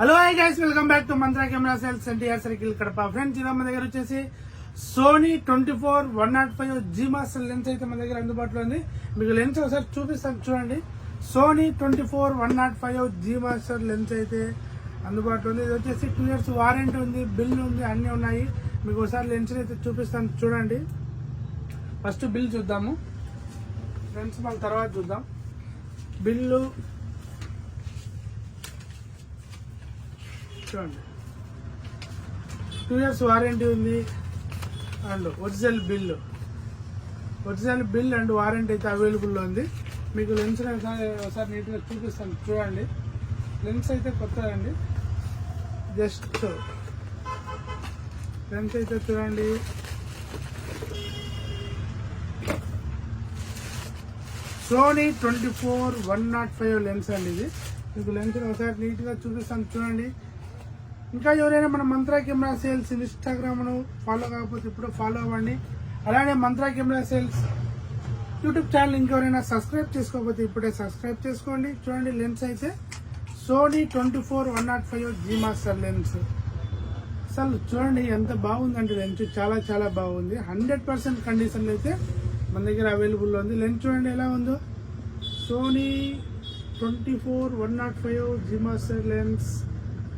Hello hi guys welcome back to Mantra camera sales NTR circle Kadapa friends ఇలా మన దగ్గర వచ్చేసి Sony twenty four one nought five G master lens అయితే మన దగ్గర అందుబాటులో ఉంది. మీకు లెన్స్ ఒకసారి చూపిస్తాను చూడండి. Sony twenty four one nought five G master lens అయితే అందుబాటులో ఉంది. ఇది వచ్చేసి టూ ఇయర్స్ వారంటీ ఉంది బిల్ ఉంది అన్నీ ఉన్నాయి. మీకు ఒకసారి లెన్స్ అయితే చూపిస్తాను చూడండి. ఫస్ట్ బిల్ చూద్దాము. ఫ్రెండ్స్ మళ్ళీ తర్వాత చూద్దాం. బిల్లు చూడండి. టూ ఇయర్స్ వారంటీ ఉంది. And original bill original bill and warranty అయితే అవైలబుల్లో ఉంది. మీకు లెన్స్ ఒకసారి ఒకసారి నీట్గా చూపిస్తాను. చూడండి. లెన్స్ అయితే కొత్తదండి జస్ట్ లెన్స్ అయితే చూడండి. Sony twenty four one nought five lens అండి ఇది. మీకు లెన్స్ ఒకసారి నీట్గా చూపిస్తాను. చూడండి. ఇంకా ఎవరైనా మన మంత్రా కెమెరా సేల్స్ ఇన్స్టాగ్రామ్ను ఫాలో కాకపోతే ఇప్పుడు ఫాలో అవ్వండి. అలానే Mantra camera sales YouTube channel ఇంకెవరైనా సబ్స్క్రైబ్ చేసుకోకపోతే ఇప్పుడే సబ్స్క్రైబ్ చేసుకోండి. చూడండి లెన్స్ అయితే Sony twenty four one nought five G master lens. అసలు చూడండి ఎంత బాగుందంటే లెన్స్. చాలా చాలా బాగుంది. హండ్రెడ్ పర్సెంట్ కండిషన్లో అయితే మన దగ్గర అవైలబుల్లో ఉంది. లెన్స్ చూడండి ఎలా ఉందో. Sony twenty four one nought five G master lens.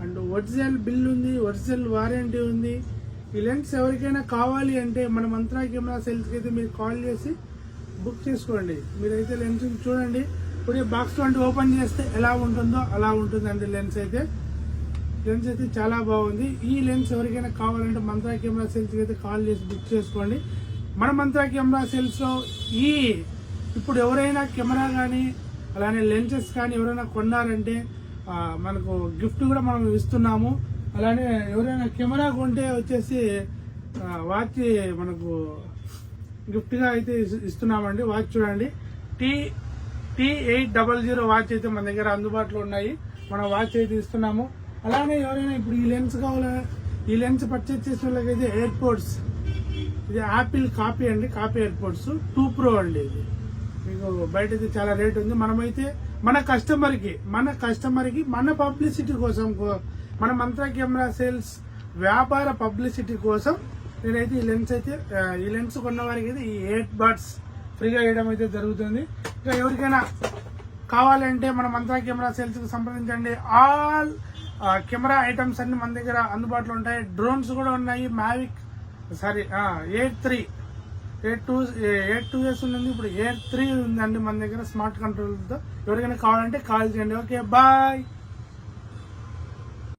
And original bill ఉంది ఒరిజినల్ వారంటీ ఉంది. ఈ లెన్స్ ఎవరికైనా కావాలి అంటే మన మంత్రా కెమెరా సెల్స్కి అయితే మీరు కాల్ చేసి బుక్ చేసుకోండి. మీరైతే లెన్స్ చూడండి. ఇప్పుడు బాక్స్ వంటి ఓపెన్ చేస్తే ఎలా ఉంటుందో అలా ఉంటుందండి లెన్స్ అయితే. లెన్స్ అయితే చాలా బాగుంది. ఈ లెన్స్ ఎవరికైనా కావాలంటే మంత్రా కెమెరా సెల్స్కి అయితే కాల్ చేసి బుక్ చేసుకోండి. మన మంత్రా కెమెరా సెల్స్లో ఈ ఇప్పుడు ఎవరైనా కెమెరా కానీ అలానే లెన్సెస్ కానీ ఎవరైనా కొన్నారంటే మనకు గిఫ్ట్ కూడా మనం ఇస్తున్నాము. అలానే ఎవరైనా కెమెరా కొంటే వచ్చేసి వాచ్ మనకు గిఫ్ట్గా అయితే ఇస్- ఇస్తున్నామండి. వాచ్ చూడండి. T T eight double zero watch అయితే మన దగ్గర అందుబాటులో ఉన్నాయి. మనం వాచ్ అయితే ఇస్తున్నాము. అలానే ఎవరైనా ఇప్పుడు ఈ లెన్స్ కావాలా ఈ లెన్స్ పర్చేస్ చేసిన వాళ్ళకైతే ఎయిర్పోర్ట్స్. ఇది యాపిల్ కాపీ అండి కాపీ ఎయిర్పోర్ట్స్. టూ ప్రో అండి ఇది. మీకు బయట అయితే చాలా రేట్ ఉంది. మనమైతే మన కస్టమర్కి మన కస్టమర్కి మన పబ్లిసిటీ కోసం మన మంత్ర కెమెరా సేల్స్ వ్యాపార పబ్లిసిటీ కోసం నేనైతే ఈ లెన్స్ అయితే ఈ లెన్స్ కొన్న వారికి అయితే ఈ ఎయిట్ బర్డ్స్ ఫ్రీగా వేయడం అయితే జరుగుతుంది. ఇంకా ఎవరికైనా కావాలంటే మన మంత్ర కెమెరా సేల్స్కి సంప్రదించండి. ఆల్ కెమెరా ఐటమ్స్ అన్ని మన దగ్గర అందుబాటులో ఉంటాయి. డ్రోన్స్ కూడా ఉన్నాయి. Mavic sorry eight three A two A two years ఉంది ఇప్పుడు ఏ త్రీ ఉందండి మన దగ్గర స్మార్ట్ కంట్రోల్తో. ఎవరికైనా కావాలంటే కాల్ చేయండి. Okay bye.